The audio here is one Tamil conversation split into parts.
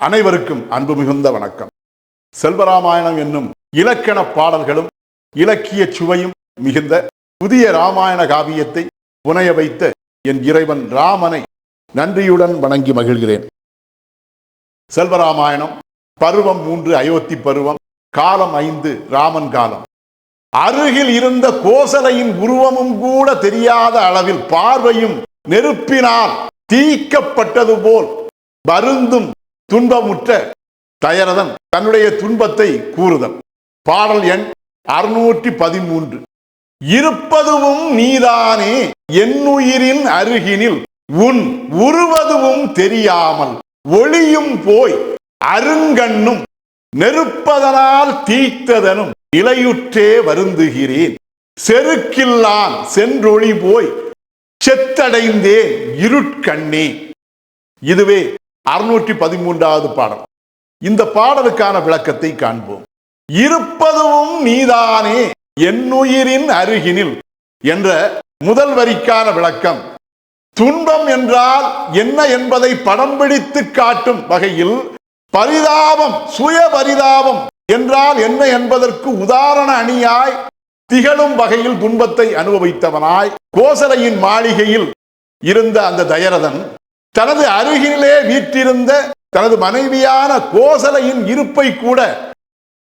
அனைவருக்கும் அன்பு மிகுந்த வணக்கம். செல்வராமாயணம் என்னும் இலக்கண பாடல்களும் இலக்கிய சுவையும் மிகுந்த புதிய ராமாயண காவியத்தை புனைய வைத்த என் இறைவன் ராமனை நன்றியுடன் வணங்கி மகிழ்கிறேன். செல்வராமாயணம் பருவம் மூன்று அயோத்தி பருவம் காலம் ஐந்து ராமன் காலம். அருகில் இருந்த கோசலையின் உருவமும் கூட தெரியாத அளவில் பார்வையும் நெருப்பினால் தீக்கப்பட்டது போல் வருந்தும் துன்பமுற்ற தயரதன் தன்னுடைய துன்பத்தை கூறுதல். பாடல் எண் அறுநூற்றி பதிமூன்று இருப்பதுவும் நீதானே என்னுயிரின் அருகினில் உன் உருவதுவும் தெரியாமல் ஒளியும் போய் அருங்கண்ணும் நெருப்பதனால் தீத்ததனும் இலையுற்றே வருந்துகிறேன். செருக்கில்லான் சென்றொளி போய் செத்தடைந்தேன் இருட்கண்ணே. இதுவே அறுநூற்றி பதிமூன்றாவது பாடல். இந்த பாடலுக்கான விளக்கத்தை காண்போம். இருப்பதும் நீதானே என்னுயிரின் அருகினில் என்ற முதல் வரிக்கான விளக்கம். துன்பம் என்றால் என்ன என்பதை படம் பிடித்து காட்டும் வகையில் பரிதாபம் சுய பரிதாபம் என்றால் என்ன என்பதற்கு உதாரண அணியாய் திகழும் வகையில் துன்பத்தை அனுபவித்தவனாய் கோசலையின் மாளிகையில் இருந்த அந்த தயரதன் தனது அருகிலே வீற்றிருந்த தனது மனைவியான கோசலையின் இருப்பை கூட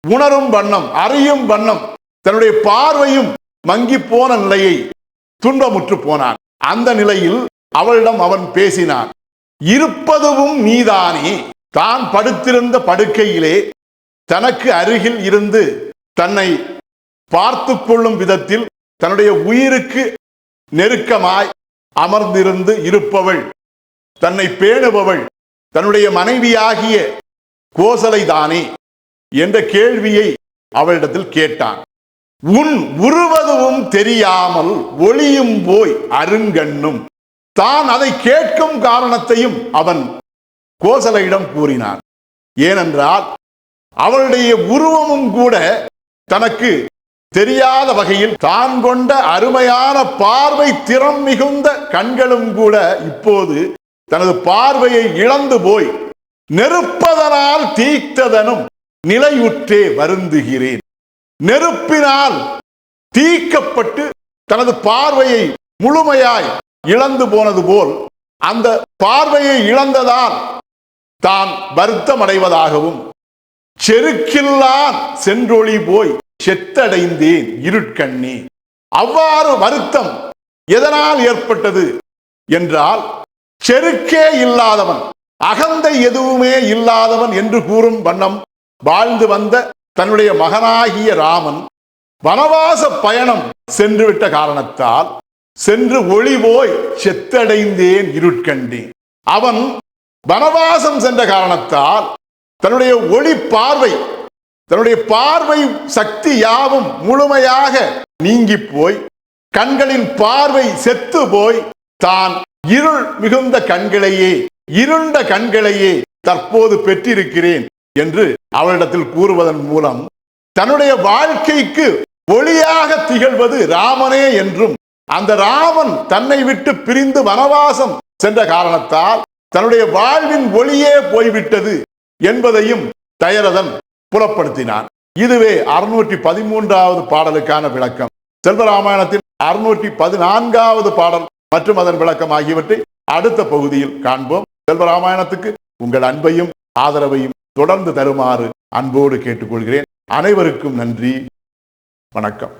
உணரும் வண்ணம் அறியும் வண்ணம் தன்னுடைய பார்வையும் மங்கி போன நிலையை துன்பமுற்று போனான். அந்த நிலையில் அவளிடம் அவன் பேசினான் இருப்பதுவும் நீதானே. தான் படுத்திருந்த படுக்கையிலே தனக்கு அருகில் இருந்து தன்னை பார்த்து கொள்ளும் விதத்தில் தன்னுடைய உயிருக்கு நெருக்கமாய் அமர்ந்திருந்து இருப்பவள் தன்னை பேணுபவள் தன்னுடைய மனைவியாகிய கோசலை தானே என்ற கேள்வியை அவளிடத்தில் கேட்டான். உன் உருவதுவும் தெரியாமல் ஒளியும் போய் அருங்கண்ணும். தான் அதை கேட்கும் காரணத்தையும் அவன் கோசலையிடம் கூறினான். ஏனென்றால் அவளுடைய உருவமும் கூட தனக்கு தெரியாத வகையில் தான் கொண்ட அருமையான பார்வை திறம் மிகுந்த கண்களும் கூட இப்போது தனது பார்வையை இழந்து போய் நெருப்பதனால் தீக்ததனும் நிலையுற்றே வருந்துகிறேன். நெருப்பினால் தீக்கப்பட்டு தனது பார்வையை முழுமையாய் இழந்து போனது போல் அந்த பார்வையை இழந்ததால் தான் வருத்தம் அடைவதாகவும் செருக்கில்லான் சென்றொழி போய் செத்தடைந்தேன் இருட்கண்ணே. அவ்வாறு வருத்தம் எதனால் ஏற்பட்டது? என்றால் செருக்கே இல்லாதவன் அகந்தை எதுவுமே இல்லாதவன் என்று கூறும் வண்ணம் வாழ்ந்து வந்த தன்னுடைய மகனாகிய ராமன் வனவாச பயணம் சென்றுவிட்ட காரணத்தால் சென்று ஒளி போய் செத்தடைந்தேன் இருட்கண்டி. அவன் வனவாசம் சென்ற காரணத்தால் தன்னுடைய ஒளி பார்வை தன்னுடைய பார்வை சக்தி யாவும் முழுமையாக நீங்கி போய் கண்களின் பார்வை செத்து போய் தான் இருள் மிகுந்த கண்களையே இருண்ட கண்களையே தற்போது பெற்றிருக்கிறேன் என்று அவளிடத்தில் கூறுவதன் மூலம் தன்னுடைய வாழ்க்கைக்கு ஒளியாக திகழ்வது ராமனே என்றும் அந்த ராமன் தன்னை விட்டு பிரிந்து வனவாசம் சென்ற காரணத்தால் தன்னுடைய வாழ்வின் ஒளியே போய்விட்டது என்பதையும் தயரதன் புலப்படுத்தினான். இதுவே அறுநூற்றி பதிமூன்றாவது பாடலுக்கான விளக்கம். செல்வராமாயணத்தின் அறுநூற்றி பதினான்காவது பாடல் மற்றும் அதன் விளக்கம் ஆகியவற்றை அடுத்த பகுதியில் காண்போம். செல்வராமாயணத்துக்கு உங்கள் அன்பையும் ஆதரவையும் தொடர்ந்து தருமாறு அன்போடு கேட்டுக்கொள்கிறேன். அனைவருக்கும் நன்றி. வணக்கம்.